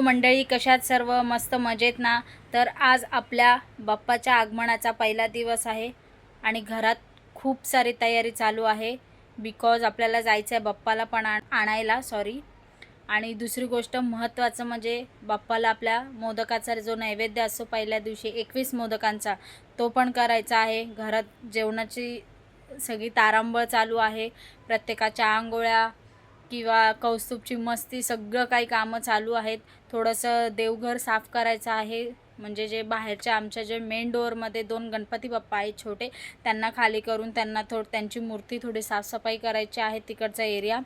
मंडळी कशात सर्व मस्त मजेत ना? तर आज आपल्या बाप्पाच्या आगमनाचा पहिला दिवस आहे आणि घरात खूप सारी तयारी चालू आहे बिकॉज आपल्याला जायचं आहे बाप्पाला पण आण आणायला सॉरी आणि दुसरी गोष्ट महत्त्वाचं म्हणजे बाप्पाला आपल्या मोदकाचा जो नैवेद्य असतो पहिल्या दिवशी एकवीस मोदकांचा तो पण करायचा आहे. घरात जेवणाची सगळी तारांबळ चालू आहे. प्रत्येकाच्या आंघोळ्या किंवा कौस्तुभची मस्ती सगळं काही कामं चालू आहेत. थोडंसं देवघर साफ करायचं आहे. म्हणजे जे बाहेरच्या आमच्या जे मेन डोअरमध्ये दोन गणपती बाप्पा आहेत छोटे त्यांना खाली करून त्यांना थोड त्यांची मूर्ती थोडी साफसफाई करायची आहे तिकडचा एरिया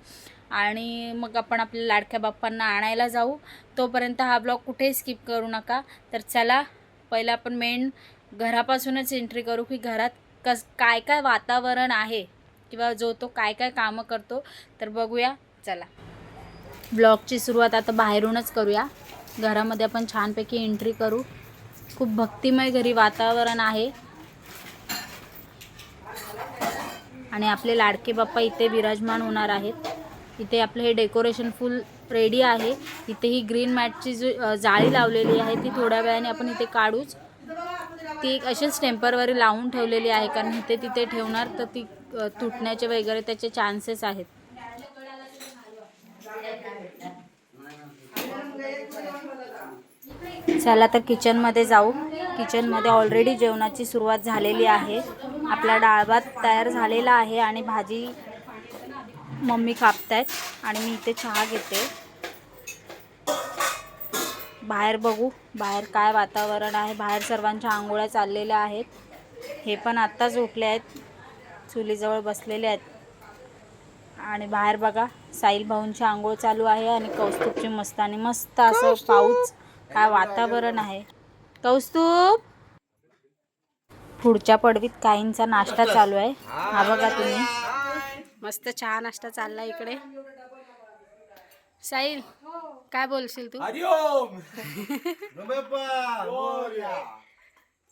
आणि मग आपण आपल्या लाडक्या बाप्पांना आणायला जाऊ. तोपर्यंत हा ब्लॉग कुठेही स्किप करू नका. तर चला पहिलं आपण मेन घरापासूनच एंट्री करू की घरात कस काय काय वातावरण आहे? किंवा जो तो काय काय कामं करतो? तर बघूया. चला. ब्लॉगची सुरुवात आता बाहेरूनच करूया. घरामध्ये आपण छानपैकी एंट्री करू. खूप भक्तिमय घरी वातावरण आहे. आणि आपले लाडके बाप्पा इथे विराजमान होणार आहेत. इथे आपलं हे डेकोरेशन फुल रेडी आहे. इथे ही ग्रीन मॅटची जी जाळी लावलेली आहे ती थोड्या वेळाने आपण इथे काढूच. ती एक अशीच टेम्परवरी लावून ठेवलेली आहे कारण इथे तिथे ठेवणार तर ती तुटण्याचे वगैरे त्याचे चान्सेस आहेत. चला तर किचनमध्ये जाऊ. किचनमध्ये ऑलरेडी जेवणाची सुरुवात झालेली आहे. आपला डाळ भात तयार झालेला आहे आणि भाजी मम्मी कापतायत आणि मी इथे चहा घेते. बाहेर बघू बाहेर काय वातावरण आहे बाहेर सर्वांच्या आंघोळ्या चाललेल्या आहेत. हे पण आत्ताच उठले आहेत चुलीजवळ बसलेले आहेत. आणि बाहेर बघा साईल भाऊंची आंघोळ चालू आहे आणि कौस्तुभची मस्त आणि मस्त असं पाऊस काय वातावरण आहे? कौस्तुभ? पुढच्या पडवीत काहींचा नाश्ता चालू आहे. हा बघा तुम्ही. मस्त चहा नाश्ता चालला इकडे. साईल काय बोलशील तू?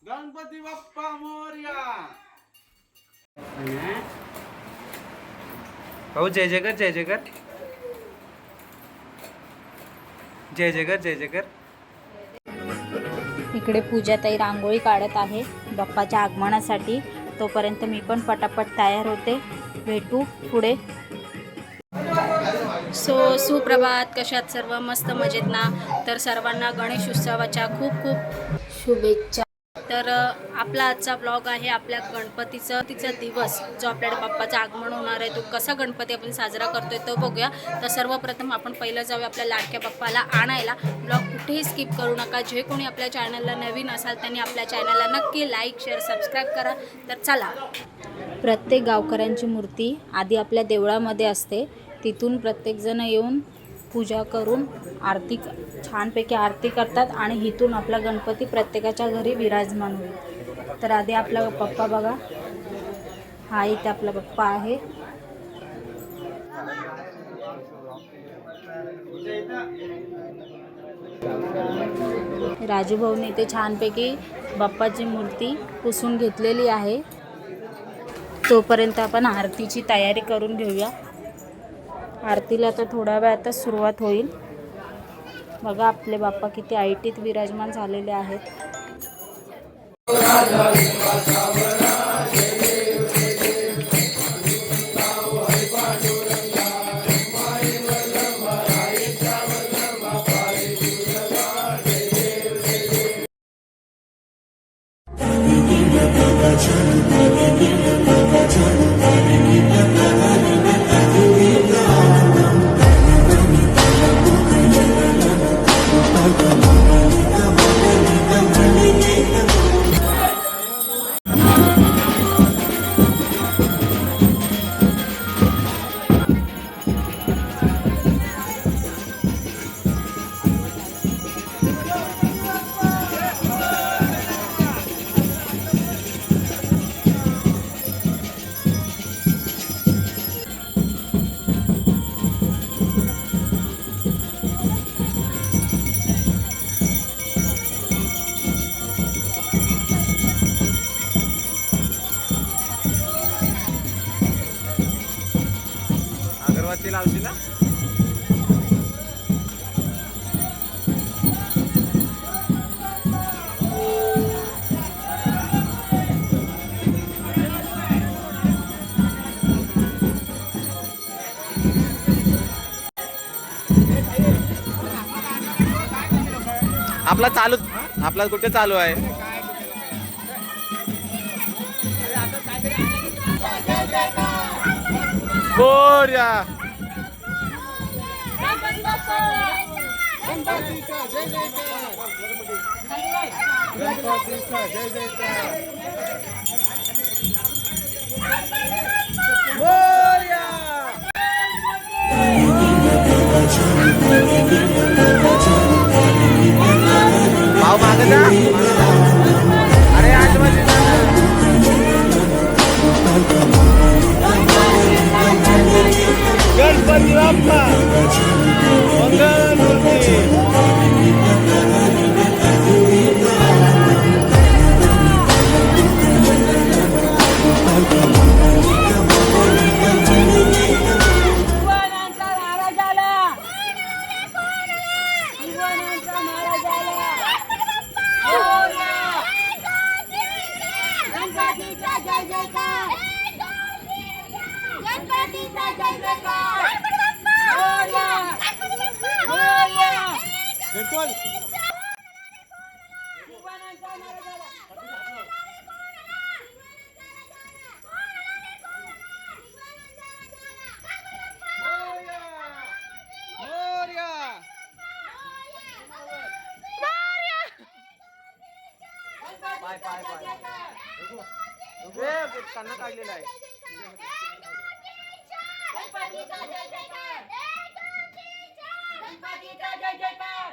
गणपती बाप्पा मोर्या. हो, जय जयकर जय जयकर. जय जयकर जय जयकर. इकडे पूजाताई रांगोळी काढत आहे बाप्पाच्या आगमनासाठी. तोपर्यंत मी पण पटापट तयार होते. भेटू पुढे. सो सुप्रभात. कशात सर्व? मस्त मजेत ना? तर सर्वांना गणेश उत्सवाच्या खूप खूप शुभेच्छा. तर आपला आजचा ब्लॉग आहे आपल्या गणपतीचं तिचा दिवस जो आपल्याकडे बाप्पाचं आगमन होणार आहे तो कसा गणपती आपण साजरा करतोय तो बघूया. तर सर्वप्रथम आपण पहिलं जाऊया आपल्या लाडक्या बाप्पाला आणायला. ब्लॉग कुठेही स्किप करू नका. जे कोणी आपल्या चॅनलला नवीन असाल त्यांनी आपल्या चॅनलला नक्की लाईक शेअर सबस्क्राईब करा. तर चला. प्रत्येक गावकऱ्यांची मूर्ती आधी आपल्या देवळामध्ये असते. तिथून प्रत्येकजण येऊन पूजा करून आरती छानपैकी आरती करतात आणि इथून आपला गणपती प्रत्येकाच्या घरी विराजमान होईल. तर आधी आपला पप्पा बघा. हा इथे आपला पप्पा आहे. राजू भाऊने इथे छानपैकी बाप्पाची मूर्ती पुसून घेतलेली आहे. तोपर्यंत आपण आरतीची तयारी करून घेऊया. आरतीला तर थोड्या वेळातच सुरुवात होईल. बघा आपले बाप्पा किती आयटीत विराजमान झालेले आहेत. अगरबत्ती लावशी आपला चालू आपला कुठे चालू आहे? बोर्या भाव मागे जा अरे आतमध्ये जा. गणपती बाप्पा त्यांना काढलेला आहे गणपतीचा जय जयकार गणपतीचा जय जयकार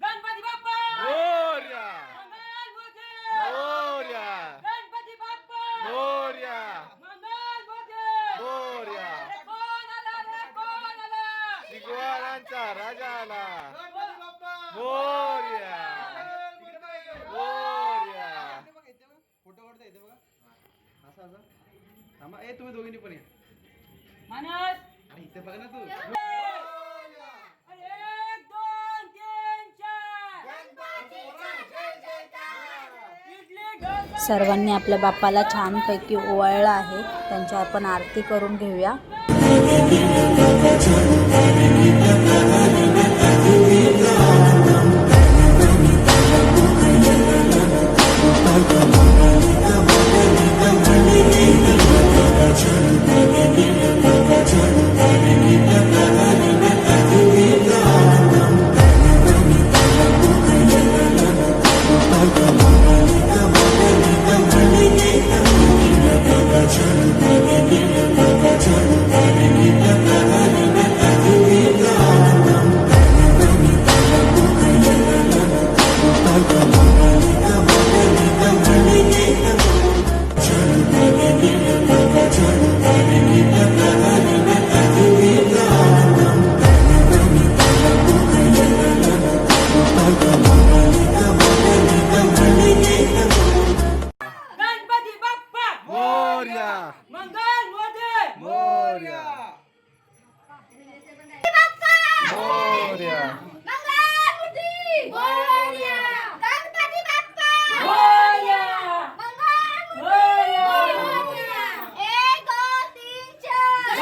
गणपती बाप्पा! बोर्या मंगल मूर्ती बोर्या गणपती बाप्पा. बोर्या मंगल मूर्ती बोर्या रे कोण आला रे कोण आला? शिगवारांचा राजा आला. बोर्या बोर्या फोटो काढता येते बघा. असं असं. थांबा. ए तुम्ही दोघींनी पण या. मानस! इथे बघा ना तू. एक दोन तीन चार सर्वांनी आपल्या बाप्पाला छानपैकी ओवाळलं आहे. त्यांची आपण आरती करून घेऊया.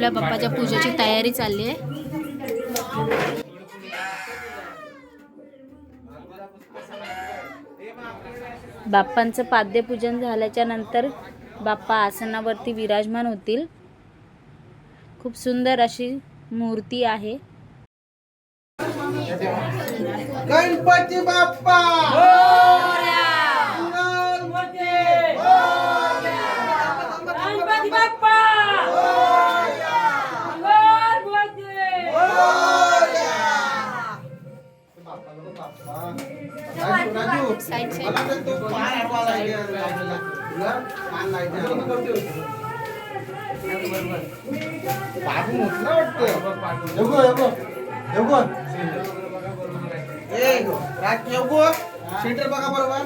आपल्या बाप्पाच्या पूजेची तयारी चालली आहे. बाप्पांचं पाद्यपूजन झाल्याच्यानंतर बाप्पा आसनावरती विराजमान होतील. खूप सुंदर अशी मूर्ती आहे. गणपती बाप्पा! योगो योगो योगो ए राज योगो सेंटर बघा बरोबर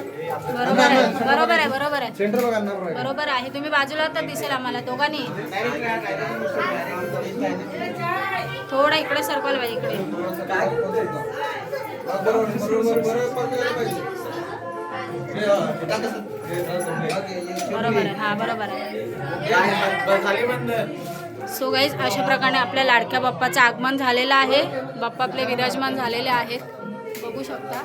बरोबर आहे बरोबर आहे बरोबर आहे सेंटर बघा ना बरोबर बरोबर आहे तुम्ही बाजूला तर दिसेल आम्हाला दोघांनी थोडं इकडे सरकवायला पाहिजे इकडे बरोबर बरोबर हे, हा, हे आहे हा बरोबर आहे सो गाईज अशा प्रकारे आपल्या लाडक्या बाप्पाचं आगमन झालेलं आहे. बाप्पा आपले विराजमान झालेले आहेत. बघू शकता.